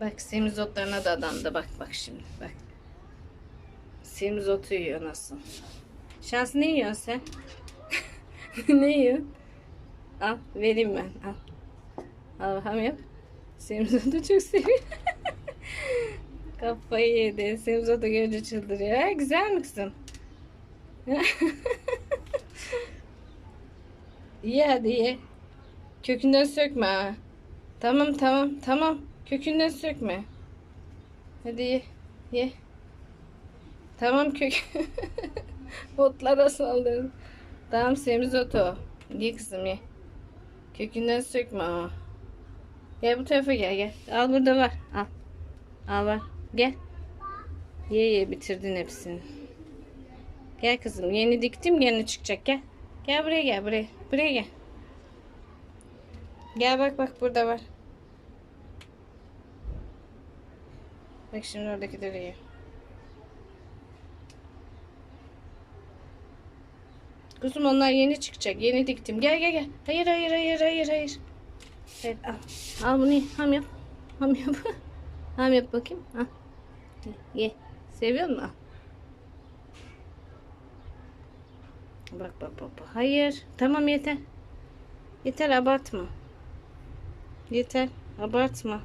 Bak semizotlarına da adandı. Bak bak şimdi bak. Semizotu yiyor nasıl. Şans ne yiyorsun sen? ne yiyorsun? Al vereyim ben. Al. Al bakalım yap. Semizotu çok seviyor. Kafayı yedi. Semizotu görünce çıldırıyor. Ha, güzel mi kızım? İyi hadi ye. Kökünden sökme ha. Tamam tamam tamam. Kökünden sökme. Hadi ye. Ye. Tamam kök. Otlara saldırın. Tamam semizotu. Ye kızım ye. Kökünden sökme ama. Gel bu tarafa gel gel. Al burada var. Al. Al var. Gel. Ye ye bitirdin hepsini. Gel kızım. Yeni diktim yeni çıkacak gel. Gel buraya gel buraya. Buraya gel. Gel bak bak burada var. Bak şimdi oradaki yiyor. Kuzum onlar yeni çıkacak. Yeni diktim. Gel gel gel. Hayır hayır hayır hayır hayır. Evet al. Al bunu. Ham yap. Ham yap. Ham yap bakayım. Al. Ye. Seviyor musun? Bak bak bak. bak. Hayır. Tamam yeter. Yeter abartma. Yeter. Abartma.